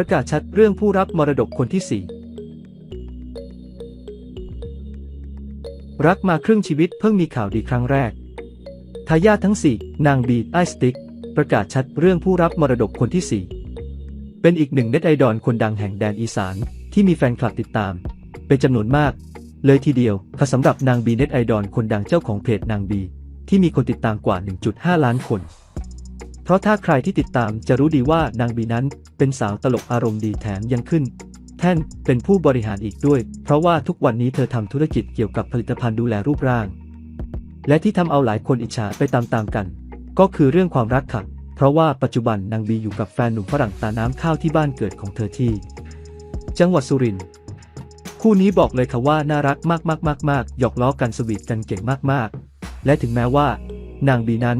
ประกาศชัดเรื่องผู้รับมรดกคนที่ 4 รักมาครึ่งชีวิตเพิ่งมีข่าวดีครั้งแรก ทายาททั้ง 4 นางบีไอสติก ประกาศชัดเรื่องผู้รับมรดกคนที่ 4 เป็นอีกหนึ่งเน็ตไอดอลคนดังแห่งแดนอีสานที่มีแฟนคลับติดตาม เป็นจำนวนมาก เลยทีเดียวค่ะสำหรับนางบีเน็ตไอดอลคนดังเจ้าของเพจนางบีที่มีคนติดตามกว่า 1.5 ล้านคน เพราะถ้าใครที่ติดตามจะรู้ดีว่านางบีนั้นเป็นสาวตลกอารมณ์ดีแถมยังขึ้น แท่นเป็นผู้บริหารอีกด้วย เพราะว่าทุกวันนี้เธอทำธุรกิจเกี่ยวกับผลิตภัณฑ์ดูแลรูปร่าง และที่ทำเอาหลายคนอิจฉาไปตามๆกัน ก็คือเรื่องความรักค่ะ เพราะว่าปัจจุบันนางบีอยู่กับแฟนหนุ่มฝรั่งตาน้ำข้าวที่บ้านเกิดของเธอที่ จังหวัดสุรินทร์คู่นี้บอกเลยค่ะว่าน่ารักมากๆๆๆหยอกล้อกันสวีทกันเก่งมากๆ และถึงแม้ว่านางบีนั้น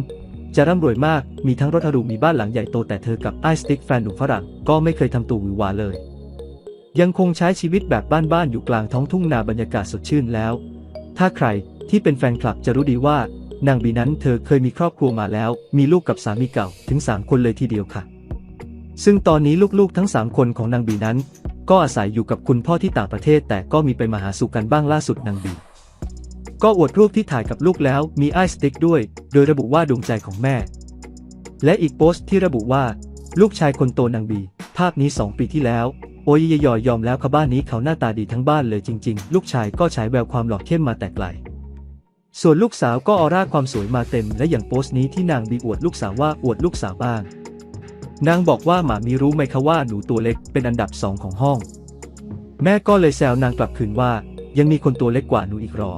จะร่ำรวยมาก มีทั้งรถหรูมีบ้านหลังใหญ่โตแต่เธอกับไอสติ๊กแฟนหนุ่มฝรั่งก็ไม่เคยทำตัวหวือหวาเลย ยังคงใช้ชีวิตแบบบ้านๆอยู่กลางท้องทุ่งนาบรรยากาศสดชื่นแล้ว ถ้าใครที่เป็นแฟนคลับจะรู้ดีว่านางบีนั้นเธอเคยมีครอบครัวมาแล้ว มีลูกกับสามีเก่าถึง 3 คนเลยทีเดียวค่ะ ซึ่งตอนนี้ลูกๆทั้ง 3 คนของนางบีนั้น ก็อาศัยอยู่กับคุณพ่อที่ต่างประเทศแต่ก็มีไปมาหาสู่กันบ้างล่าสุดนางบี ก็อวดรูปที่ถ่ายกับลูกแล้วมีไอสติ๊กด้วย โดยระบุว่าดวงใจของแม่ และอีกโพสต์ที่ระบุว่า ลูกชายคนโตนางบี ภาพนี้ 2 ปีที่แล้ว โอ้ยยอยยอมแล้วค่ะบ้านนี้เขาหน้าตาดีทั้งบ้านเลยจริง ๆ ลูกชายก็ฉายแววความหล่อเข้มมาแต่ไกล ส่วนลูกสาวก็ออร่าความสวยมาเต็ม และอย่างโพสต์นี้ที่นางบีอวดลูกสาวว่าอวดลูกสาวบ้าง นางบอกว่าหมามีรู้ไหมคะว่าหนูตัวเล็กเป็นอันดับสองของห้อง แม่ก็เลยแซวนางกลับคืนว่า ยังมีคนตัวเล็กกว่าหนูอีกหรอ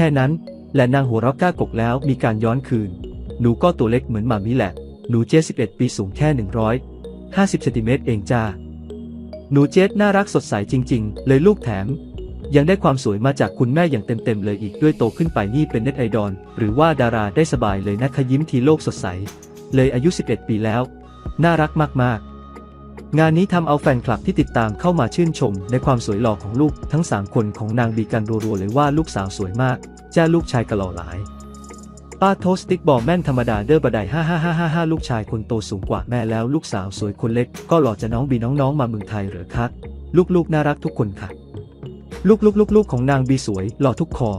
ค่นั้น และนางหัวเราะกล้ากกแล้วมีการย้อนคืน หนูก็ตัวเล็กเหมือนหมามิแหละ หนูเจส11ปีสูงแค่150เซนติเมตรเองจ้า หนูเจสน่ารักสดใสจริง ๆ เลยลูกแถม ยังได้ความสวยมาจากคุณแม่อย่างเต็มๆเลยอีกด้วยโตขึ้นไปนี่เป็นเน็ตไอดอลหรือว่าดาราได้สบายเลยนะคะยิ้มทีโลกสดใส เลยอายุ 11 ปีแล้ว น่ารักมากๆ งานนี้ทำเอาแฟนคลับที่ติดตามเข้ามาชื่นชม ในความสวยหล่อของลูกทั้ง 3 คนของนางบีกันรัวๆเลยว่าลูกสาวสวยมาก จ้าลูกชายกะหล่อหลาย ป้าโทสติกบอกแม่นธรรมดาเด้อบัไดฮ่าฮ่าฮ่าฮ่าฮ่าลูกชายคนโตสูงกว่าแม่แล้วลูกสาวสวยคนเล็ก ก็หล่อจะน้องบีน้องๆมาเมืองไทยเหรอคะลูกๆน่ารักทุกคนค่ะ ลูกๆๆๆของนางบีสวยหล่อทุกคอ